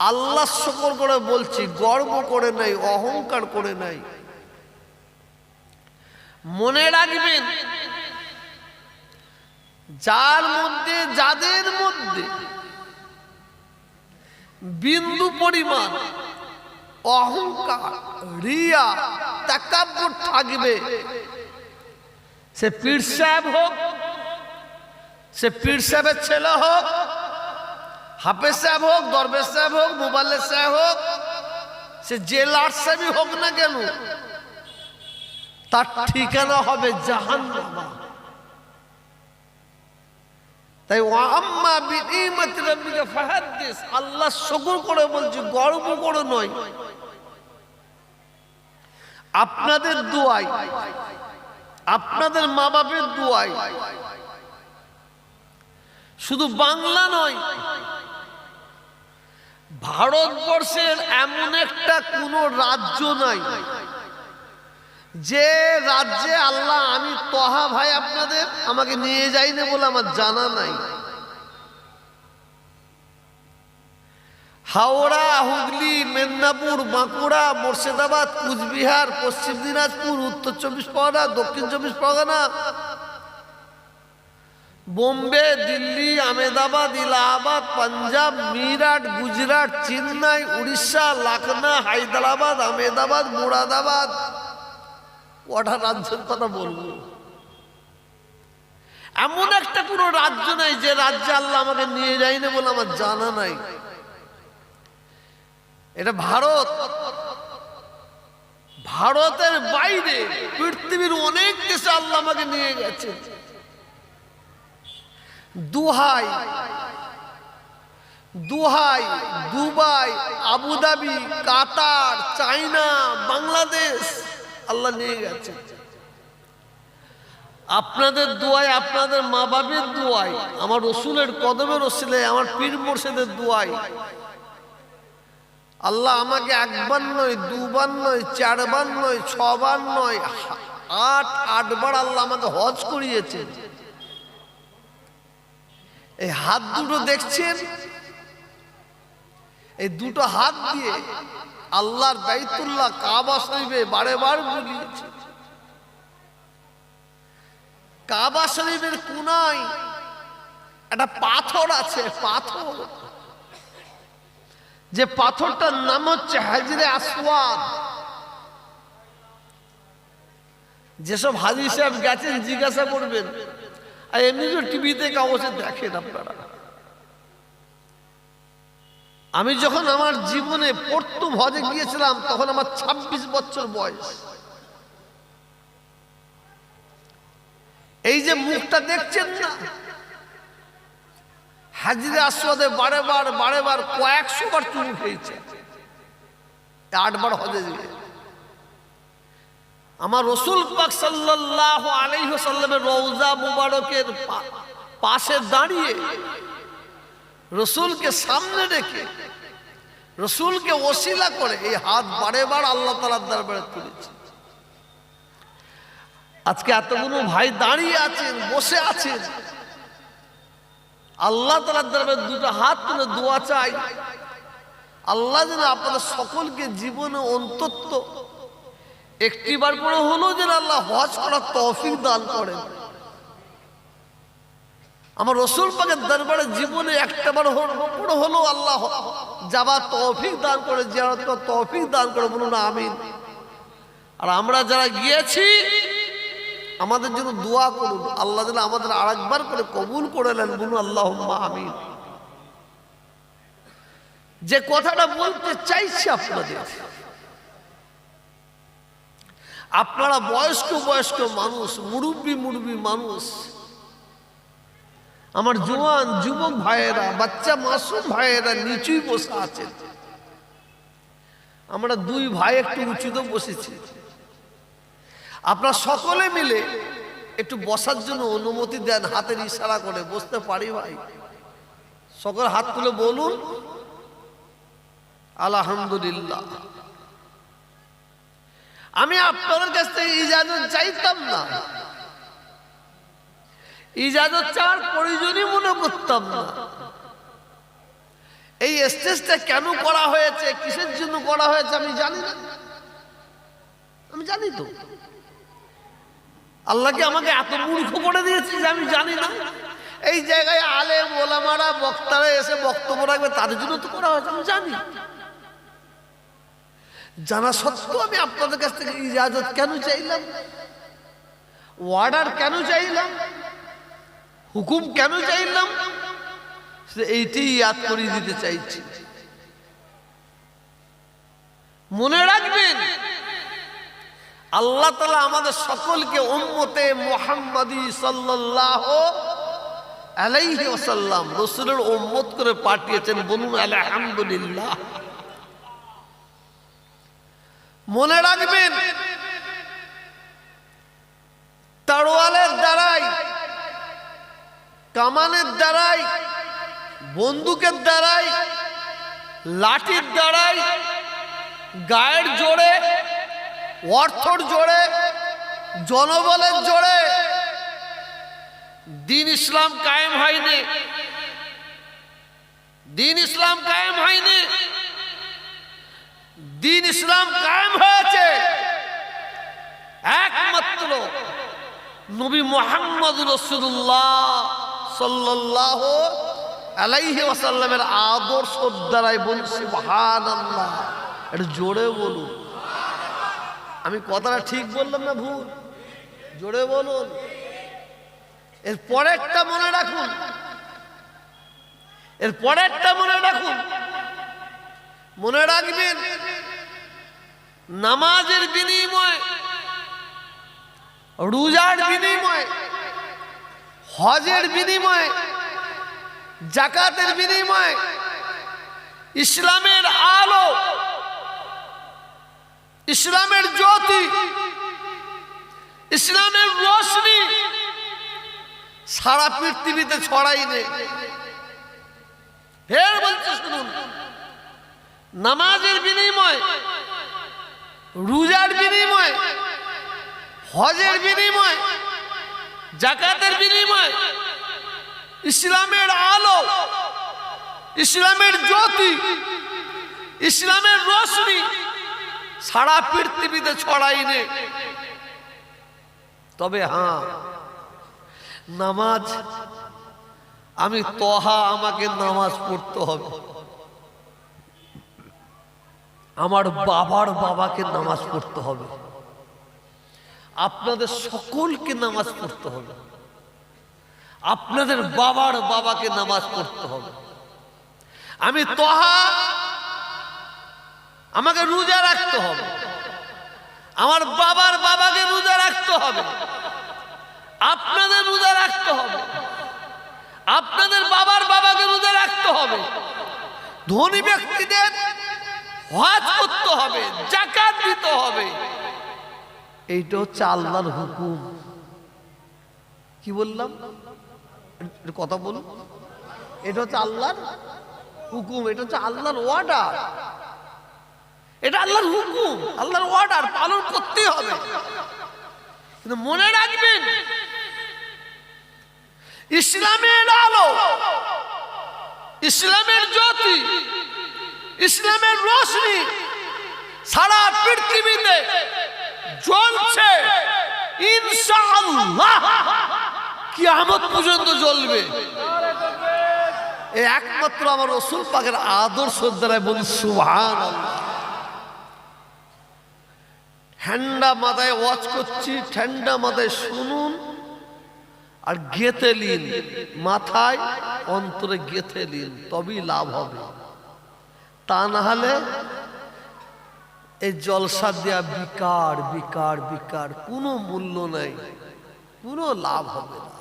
আল্লাহ শকর করে বলছি, গর্ব করে নাই, অহংকার করে নাই। মনে রাখবেন, যার মধ্যে, যাদের মধ্যে বিন্দু পরিমাণ অহংকার, রিয়া, তাকাব্বর থাকবে, সে পীর সাহেব হোক, সে পীর সাহেবের ছেলে হোক হাফেজ সাহেব হোক, দরবেশ সাহেব হোক মোবাল্লের সাহেব হোক, সে যে লাট সাহেবই হোক না কেন, তার ঠিকানা হবে জাহান তাই আম্মা আল্লাহ করে বলছি করে নয়। আপনাদের দুয়াই আপনাদের মা বাপের দুয়াই শুধু বাংলা নয় ভারতবর্ষের এমন একটা কোন রাজ্য নাই। যে রাজ্যে আল্লাহ, আমি তহা ভাই আপনাদের আমাকে নিয়ে যাইনি বলে আমার জানা নাই। হাওড়া, হুগলি, মেদিনীপুর, বাঁকুড়া, মুর্শিদাবাদ, কুচবিহার, পশ্চিম দিনাজপুর, উত্তর চব্বিশ পরগনা, দক্ষিণ চব্বিশ পরগনা বোম্বে, দিল্লি আমেদাবাদ ইলাহাবাদ, পাঞ্জাব, মিরাট, গুজরাট, চেন্নাই, উড়িষ্যা, লখনৌ, হায়দ্রাবাদ আমেদাবাদ মুরাদাবাদ। কটা রাজ্যের কথা বলব। এমন একটা কোনো রাজ্য নাই যে রাজ্যে আল্লাহ আমাকে নিয়ে যায়নি বলে আমার জানা নাই। এটা ভারত। ভারতের বাইরে পৃথিবীর অনেক দেশে আল্লাহ আমাকে নিয়ে গেছে। দুহাই দুহাই, Dubai, Abu Dhabi, Qatar China Bangladesh. আল্লাহ নিয়ে গেছে। আপনাদের দোয়াই আপনাদের মা বাবের দোয়াই, আমার রসুলের কদমের রসিলে, আমার পীর মোর্শেদের দোয়াই। আল্লাহ আমাকে একবার নয়, দুবার নয়, চারবার নয়, ছবার নয়, আট, আটবার আল্লাহ আমাকে হজ করিয়েছে এই হাত দুটো দেখছেন? এই দুটো হাত দিয়ে আল্লাহর বাইতুল্লাহ কাবা শরীফে বারে বার বুলিয়েছে কাবা শরীফের কোনায় একটা পাথর আছে, পাথর। যে পাথরটার নাম হচ্ছে হাজিরে আসওয়াদ। যেসব হাজি সাহেব গেছেন, জিজ্ঞাসা করবেন আর এমনি তো টিভিতে কাগজে দেখেন আপনারা। আমি যখন আমার জীবনে প্রথম হজে গিয়েছিলাম, তখন আমার ২৬ বছর বয়স। এই যে মুখটা দেখছেন না? হাজিরে আসওয়াদে বারে বার বারে বার কয়েকশো বার চুরি খেয়েছে আটবার হজে দিয়ে আমার রসুল পাক সাল্লাহ আলাইসাল্লামের রৌজা মুবারকের পাশে দাঁড়িয়ে রসুলকে সামনে রেখে রসুলকে ওসিলা করে এই হাত বারে বার আল্লাহ তালার দরবারে তুলেছে। আজকে এতগুলো ভাই দাঁড়িয়ে আছেন, বসে আছেন। আল্লাহ তালার দরবারে দুটো হাত তুলে দোয়া চাই। আল্লাহ যেন আপনাদের সকলকে জীবনে অন্তত্ব একটিবার করে হলো যেন আল্লাহ হজ করার তৌফিক দান করেন। আমার রসুল পাকের দরবারে জীবনে একটা বার করে হলো আল্লাহ যাবার তৌফিক দান করে, জিয়ারত তৌফিক দান করে, বলুন আমিন। আর আমরা যারা গিয়েছি, আমাদের জন্য দোয়া করুন। আল্লাহ যেন আমাদের আরেকবার করে কবুল করে নেন, বলুন আল্লাহ আমিন। যে কথাটা বলতে চাইছি আপনাদের আপনারা বয়স্ক বয়স্ক মানুষ, মুরব্বী মুরব্বী মানুষ। আমার জোয়ান, যুবক ভাইয়েরা, বাচ্চা মাসুম ভাইয়েরা নিচুই বসে আছেন আমরা দুই ভাই একটু উঁচুতে বসেছি। আপনারা সকলে মিলে একটু বসার জন্য অনুমতি দেন, হাতের ইশারা করে। বসতে পারি ভাই। সকল হাত তুলে বলুন, আলহামদুলিল্লাহ। আমি আপনাদের কাছ থেকে ইজাজত চাইতাম না। ইজাজত চাওয়ার প্রয়োজনই মনে করতাম না। এই স্টেজটা কেন করা হয়েছে, কিসের জন্য করা হয়েছে আমি জানি না। আমি জানি তো। আল্লাহকে আমাকে এত মূর্খ করে দিয়েছে যে আমি জানি না? এই জায়গায় আলেম, ওলামারা, বক্তারা এসে বক্তব্য রাখবে, তাদের জন্য তো করা হয়েছে, আমি জানি। জানা সত্ত্বেও আমি আপনাদের কাছ থেকে ইজাজত কেন চাইলাম? অর্ডার কেন চাইলাম? হুকুম কেন চাইলাম? সে এইটি ইয়াদ করিয়ে দিতে চাইছি। মনে রাখবেন, আল্লাহ তালা আমাদের সকলকে উম্মতে মোহাম্মদী সাল্লাহ আলাইহি ওসাল্লাম রসুলের উম্মত করে পাঠিয়েছেন, বলুন আলহামদুলিল্লাহ। মনে রাখবেন, তারওয়ালের দ্বারাই, কামানের দ্বারাই, বন্দুকের দ্বারাই, লাঠির দ্বারাই, গায়ের জোরে, অর্থর জোরে, জনবলের জোরে দিন ইসলাম কায়েম হয়নি। দিন ইসলাম কায়েম হয়নি। দিন ইসলাম কায়েম হয়েছে। একমাত্র নবী মোহাম্মদ রসুল্লাহ সাল্লাহ আলাইহি ওয়াসাল্লামের আদর্শ দ্বারাই বলছি মহান আল্লাহ এটা জোরে বলুন। আমি কথাটা ঠিক বললাম না ভুল? জোরে বলুন। এর পরেরটা মনে রাখুন। এর পরেরটা মনে রাখুন। মনে রাখবেন নামাজের বিনিময়, রোজার বিনিময়, হজের বিনিময়, জাকাতের বিনিময়, ইসলামের আলো, ইসলামের জ্যোতি, ইসলামের রোশনি সারা পৃথিবীতে ছড়াইনে ফের বলছে শুনুন, নামাজের বিনিময় রোজার বিনিময়, হজের বিনিময়, জাকাতের বিনিময়, ইসলামের আলো, ইসলামের জ্যোতি, ইসলামের রশ্মি সারা পৃথিবীতে ছড়াইনে। তবে হ্যাঁ নামাজ, আমি তহা আমাকে নামাজ পড়তে হবে। আমার বাবার বাবাকে নামাজ পড়তে হবে। আপনাদের সকলকে নামাজ পড়তে হবে। আপনাদের বাবার বাবাকে নামাজ পড়তে হবে। আমি তহা আমাকে রোজা রাখতে হবে। আমার বাবার বাবাকে রোজা রাখতে হবে। আপনাদের রোজা রাখতে হবে। আপনাদের বাবার বাবাকে রোজা রাখতে হবে। ধনী ব্যক্তিদের হজ করতে হবে, জাকাত দিতে হবে। এইটা হচ্ছে আল্লাহর হুকুম। কি বললাম? কথা বলুন। এটা হচ্ছে আল্লাহর হুকুম, এটা হচ্ছে আল্লাহর অর্ডার এটা আল্লাহর হুকুম, আল্লাহর অর্ডার পালন করতে হবে। কিন্তু মনে রাখবেন, ইসলামের আলো, ইসলামের জ্যোতি ইসলামের রোশনি সারা পৃথিবীতে জ্বলছে। ইনশাআল্লাহ। কিয়ামত পর্যন্ত জ্বলবে। এই একমাত্র আমার রসুল পাকের আদর্শ দ্বারা বলি সুহান ঠান্ডা মাথায় ওয়াচ করছি, ঠান্ডা মাথায় শুনুন। আর গেতে নিন, মাথায়, অন্তরে গেথে নিন, তবেই লাভ হবে। তা না হলে এই জলসা দেয়া বিকার বিকার বিকার, কোনো মূল্য নাই, কোনো লাভ হবে না।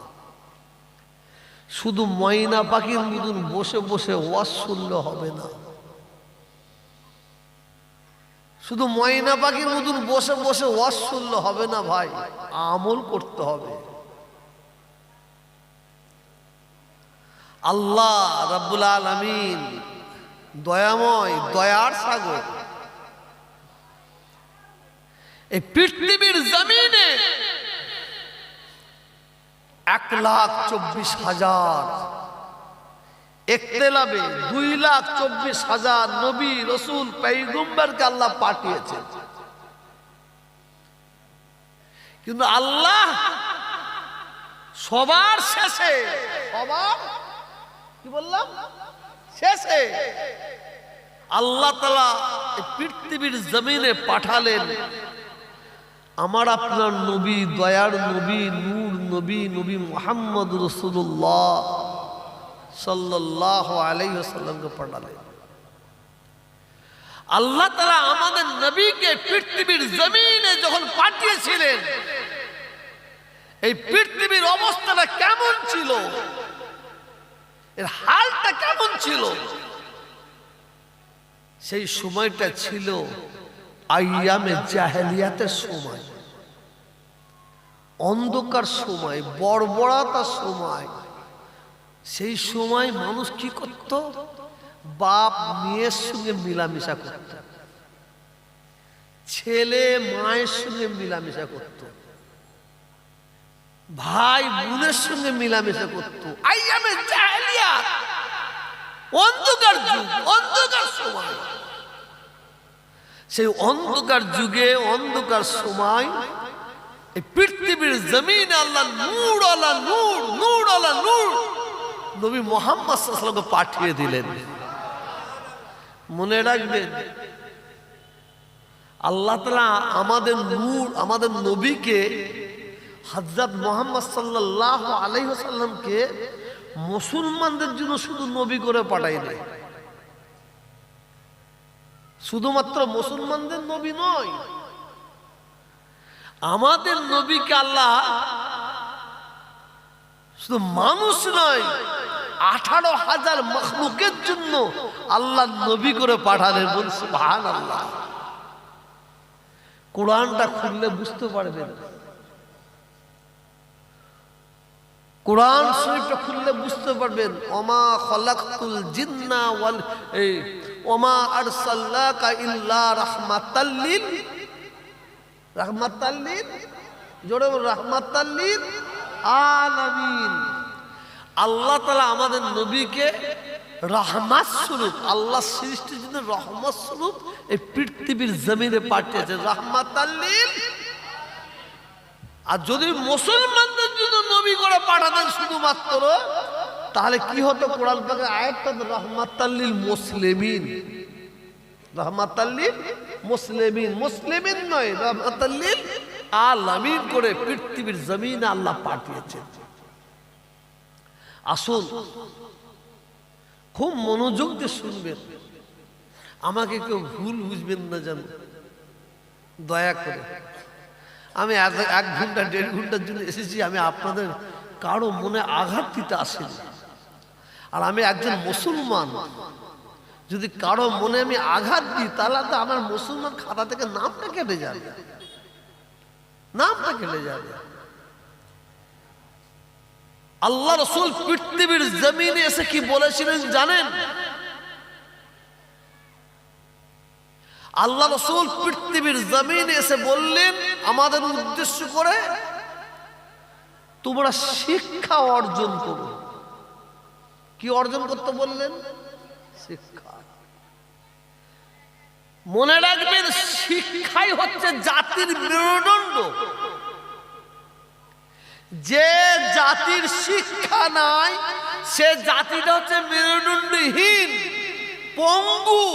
শুধু ময়না পাখির মতন বসে বসে ওয়াজ হবে না। শুধু ময়না পাখির মতন বসে বসে ওয়াজ হবে না ভাই, আমল করতে হবে। আল্লাহ রাব্বুল আলামিন দয়াময়, দয়ার সাগর। এই পৃথিবীর জমিনে এক লাখ চব্বিশ হাজার, একতেলাবে দুই লাখ চব্বিশ হাজার নবী, রসুল পেগুম্বারকে আল্লাহ পাঠিয়েছেন। কিন্তু আল্লাহ সবার শেষে, সবার, কি বললাম? শেষে আল্লাহ তালা পৃথিবীর জমিনে পাঠালেন, আমার আপনার নবী, দয়ার নবী, নূর নবী নবী মোহাম্মদ রসুল্লাহ সাল্লাহ আলাইসাল্লামকে পাঠালেন। আল্লাহ তালা আমাদের নবীকে পৃথিবীর জমিনে যখন পাঠিয়েছিলেন, এই পৃথিবীর অবস্থাটা কেমন ছিল? এর হালটা কেমন ছিল? সেই সময়টা ছিল আইয়ামে জাহেলিয়াতের সময়। অন্ধকার সময়, বর্বরতার সময়। সেই সময় মানুষ কি করত? বাপ, মেয়ের সঙ্গে মিলামিশা করত। ছেলে, মায়ের সঙ্গে মিলামিশা করত। ভাই বোনের সঙ্গে মিলামেশা করত। আইয়ামে অন্ধকার যুগ অন্ধকার সময়। সেই অন্ধকার যুগে অন্ধকার সময় এই পৃথিবীর জমিন আল্লাহ নূর আল্লাহ নূর নূর আল্লাহ নূর। নবী মোহাম্মদ সাল্লামকে পাঠিয়ে দিলেন। মনে রাখবেন আল্লাহ তালা আমাদের নূর আমাদের নবীকে হজরত মোহাম্মদ সাল্লাহ আলহিহাল্লামকে মুসলমানদের জন্য শুধু নবী করে পাঠাইনি শুধুমাত্র মুসলমানদের নবী নয়, আমাদের নবীকে আল্লাহ শুধু মানুষ নয়, আঠারো হাজার মখলুকের জন্য আল্লাহ নবী করে পাঠালেন বলছে ভান আল্লাহ কোরআনটা খুললে বুঝতে পারবেন। কোরআন শরীফটা খুললে বুঝতে পারবেন, ওমা খলাকতুল জিন্না ওয়াল, এই, ওমা আরসাল্লাকা ইল্লা রাহমাতাল্লিল রাহমাতাল্লিল, জোরে রাহমাতাল্লিল আলামিন। আল্লাহ তাআলা আমাদের নবীকে রহমত স্বরূপ, আল্লাহ সৃষ্টির জন্য রহমত স্বরূপ এই পৃথিবীর জমিনে পাঠিয়েছে রহমাতাল্লিল আর যদি মুসলমানদের জন্য নবী করে পাঠাতেন শুধুমাত্র, তাহলে কি হতো? কোরআন পাকে আয়াতটা রহমাতাল্লিল মুসলিমিন। রহমাতাল্লিল মুসলিমিন। মুসলিমিন নয়, রহমাতাল্লিল আলামিন করে পৃথিবীর জমিনে আল্লাহ পাঠিয়েছেন। আসুন, খুব মনোযোগ দিয়ে শুনবেন। আমাকে কেউ ভুল বুঝবেন না যেন। দয়া করে। আমি এক ঘণ্টা, দেড় ঘণ্টার জন্য এসেছি, আমি আপনাদের কারও মনে আঘাত দিতে আসিনি। আর আমি একজন মুসলমান, যদি কারও মনে আমি আঘাত দিই, তাহলে তো আমার মুসলমান খাতা থেকে নামটা কেটে যাবে। নামটা কেটে যাবে। আল্লাহ রসুল পৃথিবীর জমিনে এসে কি বলেছিলেন জানেন? আল্লাহ রসুল পৃথিবীর জমিনে এসে বললেন, আমাদের উদ্দেশ্য করে তোমরা শিক্ষা অর্জন করো। কি অর্জন করতে বললেন? শিক্ষা। মনে রাখবেন, শিক্ষাই হচ্ছে জাতির মেরুদণ্ড। যে জাতির শিক্ষা নাই, সে জাতিটা হচ্ছে মেরুদণ্ডহীন, পঙ্গু,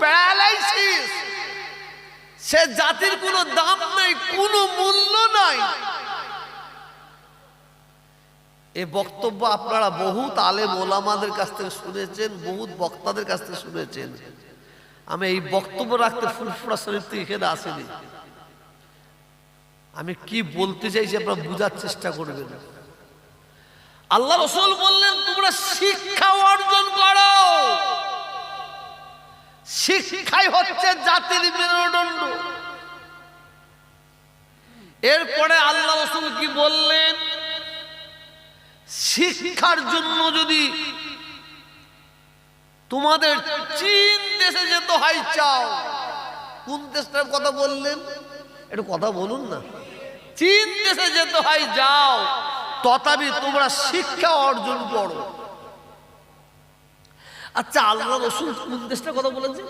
প্যারালাইসিস। সে জাতির কোনো দাম নাই, কোনো মূল্য নাই। এ বক্তব্য আপনারা বহুত আলেম ওলামাদের কাছ থেকে শুনেছেন, বহুত বক্তাদের কাছ থেকে শুনেছেন। আমি এই বক্তব্য রাখতে ফুরফুরা শরীর থেকে এখানে আসেনি। আমি কি বলতে চাইছি আপনারা বোঝার চেষ্টা করবেন। আল্লাহ রসুল বললেন, তোমরা শিক্ষা অর্জন করো। শিক্ষাই হচ্ছে জাতির মেরুদণ্ড। এরপরে আল্লাহ রসুল কি বললেন? শিক্ষার জন্য যদি তোমাদের চীন দেশে যেতে হয়, চাও। কোন দেশটার কথা বললেন? একটু কথা বলুন না। চীন দেশে যেতে হয়, যাও। তথাপি তোমরা শিক্ষা অর্জন করো। আচ্ছা আল্লাহ রসুল কোন দেশটার কথা বলেছেন?